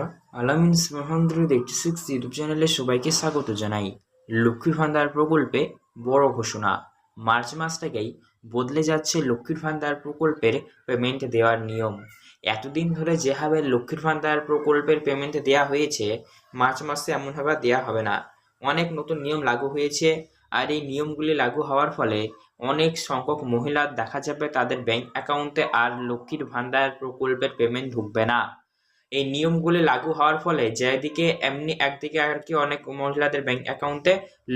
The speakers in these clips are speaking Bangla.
বন্ধুরা, আলামিন হান্ড্রেড এইটি সিক্স ইউটিউব চ্যানেলে সবাইকে স্বাগত জানাই। লক্ষ্মীর ভান্ডার প্রকল্পে বড় ঘোষণা। মার্চ মাস থেকেই বদলে যাচ্ছে লক্ষ্মীর ভান্ডার প্রকল্পের পেমেন্ট দেওয়ার নিয়ম। এতদিন ধরে যেভাবে লক্ষ্মীর ভান্ডার প্রকল্পের পেমেন্ট দেওয়া হয়েছে, মার্চ মাসে এমনভাবে দেওয়া হবে না। অনেক নতুন নিয়ম লাগু হয়েছে আর এই নিয়মগুলি লাগু হওয়ার ফলে অনেক সংখ্যক মহিলা দেখা যাবে তাদের ব্যাংক অ্যাকাউন্টে আর লক্ষ্মীর ভান্ডার প্রকল্পের পেমেন্ট ঢুকবে না। এই নিয়মগুলি লাগু হওয়ার ফলে যেদিকে এমনি একদিকে আর কি অনেক মহিলাদের ব্যাংক অ্যাকাউন্টে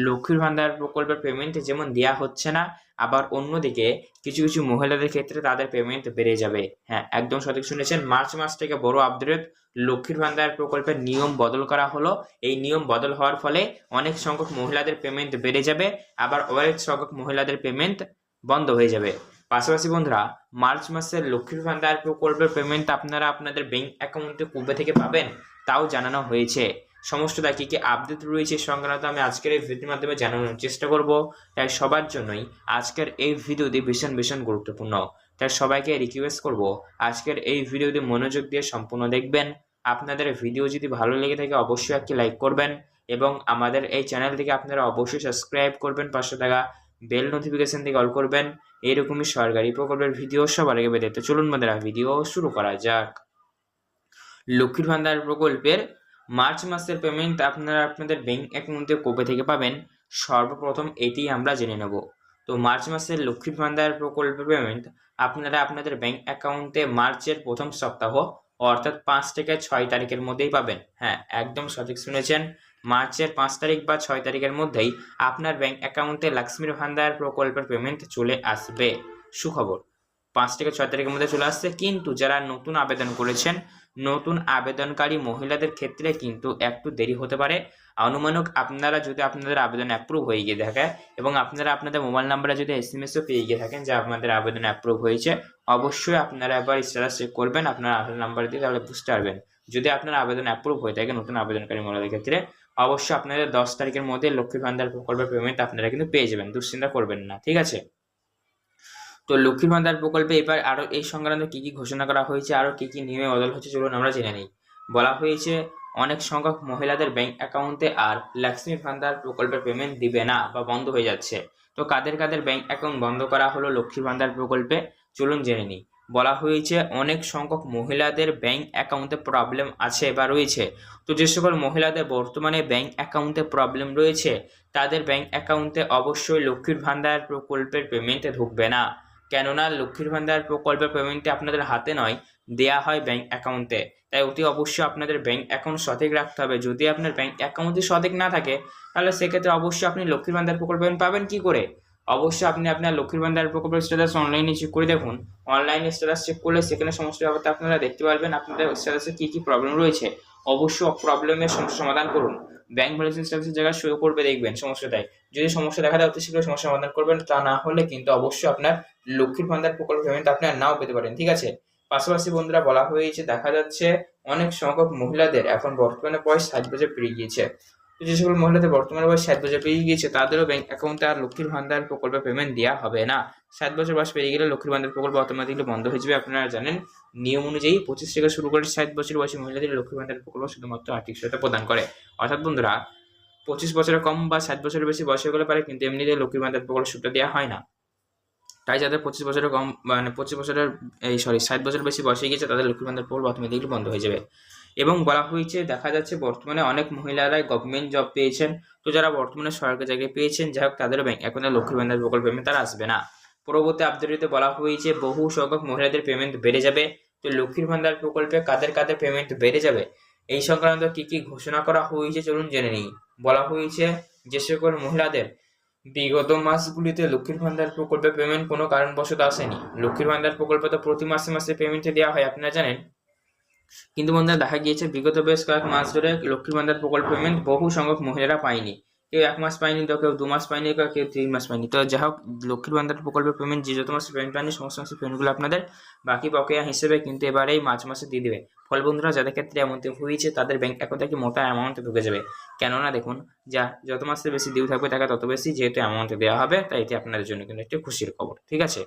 লক্ষ্মীর ভান্ডার প্রকল্পের পেমেন্ট যেমন দেওয়া হচ্ছে না, আবার অন্যদিকে কিছু কিছু মহিলাদের ক্ষেত্রে তাদের পেমেন্ট বেড়ে যাবে। হ্যাঁ একদম সঠিক শুনেছেন। মার্চ মাস থেকে বড় আপডেট লক্ষ্মীর ভান্ডার প্রকল্পের নিয়ম বদল করা হলো। এই নিয়ম বদল হওয়ার ফলে অনেক সংখ্যক মহিলাদের পেমেন্ট বেড়ে যাবে, আবার অনেক সংখ্যক মহিলাদের পেমেন্ট বন্ধ হয়ে যাবে। পাশাপাশি বন্ধুরা, মার্চ মাসের লক্ষ্মীর ভান্ডার প্রকল্পের পেমেন্ট আপনারা আপনাদের ব্যাংক অ্যাকাউন্টে কবে থেকে পাবেন, তাও জানানো হয়েছে। সমস্তটা কী কী আপডেট রয়েছে সংক্রান্ত আমি আজকের এই ভিডিওর মাধ্যমে জানানোর চেষ্টা করব। তাই সবার জন্যই আজকের এই ভিডিওটি ভীষণ ভীষণ গুরুত্বপূর্ণ। তাই সবাইকে রিকোয়েস্ট করব আজকের এই ভিডিওটি মনোযোগ দিয়ে সম্পূর্ণ দেখবেন। আপনাদের ভিডিও যদি ভালো লেগে থাকে অবশ্যই একটি লাইক করবেন এবং আমাদের এই চ্যানেলটিকে আপনারা অবশ্যই সাবস্ক্রাইব করবেন পাঁচশো টাকা বেল নোটিফিকেশন থেকে অল করবেন। এইরকমই সরকারি প্রকল্পের ভিডিও সবার আগে বেরোতে চলুন বন্ধুরা ভিডিও শুরু করা যাক। লক্ষ্মীর ভান্ডার প্রকল্পের মার্চ মাসের পেমেন্ট আপনারা আপনাদের ব্যাংক অ্যাকাউন্টে কবে থেকে পাবেন? সর্বপ্রথম এটি আমরা জেনে নেব। তো মার্চ মাসের লক্ষ্মীর ভান্ডার প্রকল্পের পেমেন্ট আপনারা আপনাদের ব্যাংক অ্যাকাউন্টে মার্চের প্রথম সপ্তাহ অর্থাৎ পাঁচ থেকে ছয় তারিখের মধ্যেই পাবেন। হ্যাঁ একদম সঠিক শুনেছেন। মার্চের পাঁচ তারিখ বা ছয় তারিখের মধ্যেই আপনার ব্যাংক অ্যাকাউন্টে লক্ষ্মীর ভান্ডার প্রকল্পের পেমেন্ট চলে আসবে। সুখবর। পাঁচ থেকে ছয় তারিখের মধ্যে চলে আসছে। কিন্তু যারা নতুন আবেদন করেছেন, নতুন আবেদনকারী মহিলাদের ক্ষেত্রে কিন্তু একটু দেরি হতে পারে। অনুমানক আপনারা যদি আপনাদের আবেদন অ্যাপ্রুভ হয়ে গিয়ে থাকে এবং আপনারা আপনাদের মোবাইল নাম্বারে যদি এস এম এসও পেয়ে গিয়ে থাকেন যে আপনাদের আবেদন অ্যাপ্রুভ হয়েছে, অবশ্যই আপনারা একবার স্ট্যাটাস চেক করবেন, আপনার আধার নাম্বার দিয়ে তাহলে বুঝতে পারবেন। যদি আপনার আবেদন অ্যাপ্রুভ হয়ে থাকে নতুন আবেদনকারী মহিলাদের ক্ষেত্রে, অবশ্যই আপনাদের দশ তারিখের মধ্যে লক্ষ্মীর ভান্ডার প্রকল্পের পেমেন্ট আপনারা কিন্তু পেয়ে যাবেন, দুশ্চিন্তা করবেন না, ঠিক আছে? তো লক্ষ্মীর ভান্ডার প্রকল্পে এবার আরও এই সংক্রান্ত কী কী ঘোষণা করা হয়েছে আরও কী কী নিয়মে বদল হচ্ছে চলুন আমরা জেনে নিই। বলা হয়েছে, অনেক সংখ্যক মহিলাদের ব্যাংক অ্যাকাউন্টে আর লক্ষ্মী ভান্ডার প্রকল্পের পেমেন্ট দিবে না বা বন্ধ হয়ে যাচ্ছে। তো কাদের কাদের ব্যাংক অ্যাকাউন্ট বন্ধ করা হলো লক্ষ্মীর ভান্ডার প্রকল্পে, চলুন জেনে নিই। বলা হয়েছে, অনেক সংখ্যক মহিলাদের ব্যাংক অ্যাকাউন্টে প্রবলেম আছে বা রয়েছে। তো যে সকল মহিলাদের বর্তমানে ব্যাংক অ্যাকাউন্টে প্রবলেম রয়েছে, তাদের ব্যাংক অ্যাকাউন্টে অবশ্যই লক্ষ্মীর ভান্ডার প্রকল্পের পেমেন্টে ঢুকবে না। কেননা লক্ষ্মীর ভান্ডার প্রকল্পের পেমেন্টটি আপনাদের হাতে নয়, দেয়া হয় ব্যাংক অ্যাকাউন্টে তাই অতি অবশ্যই আপনাদের ব্যাংক অ্যাকাউন্ট সঠিক রাখতে হবে। যদি আপনার ব্যাংক অ্যাকাউন্টই সঠিক না থাকে, তাহলে সেক্ষেত্রে অবশ্যই আপনি লক্ষ্মীর ভান্ডার প্রকল্প পাবেন কি করে? অবশ্যই আপনি আপনার লক্ষ্মীর ভান্ডার প্রকল্পের স্ট্যাটাস অনলাইনে চেক করে দেখুন। অনলাইনে স্ট্যাটাস চেক করলে সেখানে সমস্ত ব্যাপারটা আপনারা দেখতে পারবেন। আপনাদের স্ট্যাটাসে কী কী প্রবলেম রয়েছে? অবশ্যই প্রবলেমের সমস্যা সমাধান করুন। ব্যাংক ব্যালেন্স স্ট্যাটাসের জায়গায় শো করবে দেখবেন সমস্যাটাই। যদি সমস্যা দেখা দেয়, অতি শীঘ্র সমস্যা সমাধান করবেন। তা না হলে কিন্তু অবশ্যই আপনার লক্ষ্মীর ভান্ডার প্রকল্প পেমেন্ট আপনার নাও পেতে পারেন, ঠিক আছে? পাশাপাশি বন্ধুরা বলা হয়েছে, দেখা যাচ্ছে অনেক সংখ্যক মহিলাদের এখন বর্তমানে বয়স ষাট বছর পেরিয়ে গিয়েছে। যে সকল মহিলাদের বর্তমানে বয়স ষাট বছর পেরিয়ে গিয়েছে, তাদেরও ব্যাংক অ্যাকাউন্টে আর লক্ষ্মীর ভান্ডার প্রকল্পে পেমেন্ট দেওয়া হবে না। ষাট বছর বয়স পেরিয়ে গেলে লক্ষ্মীর ভান্ডার প্রকল্প অটোমেটিকলি বন্ধ হয়ে যাবে। আপনারা জানেন, নিয়ম অনুযায়ী পঁচিশ থেকে শুরু করে ষাট বছর বয়সী মহিলাদের লক্ষ্মীর ভান্ডার প্রকল্প শুধুমাত্র আর্থিক সহায়তা প্রদান করে। অর্থাৎ বন্ধুরা, পঁচিশ বছরের কম বা ষাট বছরের বেশি বয়স হয়ে গেলে পারে, কিন্তু এমনিতে লক্ষ্মীর ভান্ডার প্রকল্প সুবিধা দেওয়া হয় না। তাই যাদের পঁচিশ বছরের কম মানে পঁচিশ বছরের, এই সরি ষাট বছরের বেশি বয়সে গিয়েছে, তাদের লক্ষ্মীর ভান্ডার প্রকল্প অটোমেটিকলি বন্ধ হয়ে যাবে। এবং বলা হয়েছে, দেখা যাচ্ছে বর্তমানে অনেক মহিলারাই গভর্নমেন্ট জব পেয়েছেন। তো যারা বর্তমানে সরকারি চাকরি পেয়েছেন, যাই হোক তাদের ব্যাংক অ্যাকাউন্টে লক্ষ্মীর ভান্ডার প্রকল্প পেমেন্ট তারা আসবে না। পরবর্তী আপডেটে বলা হয়েছে, বহু সংখ্যক মহিলাদের পেমেন্ট বেড়ে যাবে। তো লক্ষ্মীর ভান্ডার প্রকল্পে কাদের কাদের পেমেন্ট বেড়ে যাবে, এই সংক্রান্ত কি কি ঘোষণা করা হয়েছে চলুন জেনে নিই। বলা হয়েছে, যে সকল মহিলাদের বিগত মাসগুলিতে লক্ষ্মীর ভান্ডার প্রকল্পে পেমেন্ট কোনো কারণবশত আসেনি। লক্ষ্মীর ভান্ডার প্রকল্প তো প্রতি মাসে মাসে পেমেন্টে দেওয়া হয়, আপনারা জানেন। কিন্তু বন্ধুরা, দেখা গিয়েছে বিগত বেশ কয়েক মাস ধরে লক্ষ্মীর ভান্ডার প্রকল্প পেমেন্ট বহু সংখ্যক মহিলারা পায়নি। কেউ এক মাস পায়নি তো কেউ দু মাস পায়নি কেউ কেউ তিন মাস পায়নি। তো যাই হোক, লক্ষ্মীর ভান্ডার প্রকল্পের পেমেন্ট যে যত মাসে পেমেন্ট পায়নি, সমস্ত মাসের পেমেন্টগুলো আপনাদের বাকি বকেয়া হিসেবে কিন্তু এবারেই মার্চ মাসে দিয়ে দেবে। ফল বন্ধুরা যাদের ক্ষেত্রে এমনটি হয়েছে, তাদের ব্যাংক অ্যাকাউন্টে একটি মোটা অ্যামাউন্টে ঢুকে যাবে? কেননা দেখুন, যা যত মাসের বেশি ডিউ থাকবে টাকা তত বেশি যেহেতু অ্যামাউন্টে দেওয়া হবে, তাই এটি আপনাদের জন্য কিন্তু একটি খুশির খবর, ঠিক আছে?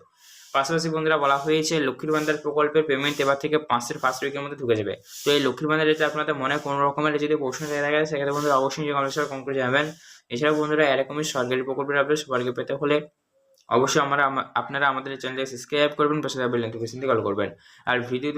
পাশাপাশি বন্ধুরা বলা হয়েছে, লক্ষ্মীর ভান্ডার প্রকল্পের পেমেন্ট এবার থেকে পাঁচের ফার্স্ট উইকের মধ্যে ঢুকে যাবে। তো এই লক্ষ্মীর ভান্ডার যদি আপনাদের মনে কোনো রকমের যদি প্রশ্ন থেকে থাকে, সেক্ষেত্রে বন্ধুরা অবশ্যই যে কমেন্ট কম করে যাবেন এছাড়াও বন্ধুরা এরকমই সরকারি প্রকল্পের সবার আগে পেতে হলে অবশ্যই আমরা আপনারা আমাদের চ্যানেলকে সাবস্ক্রাইব করবেন, পাশে বেল নোটিফিকেশন কল করবেন। আর ভিডিও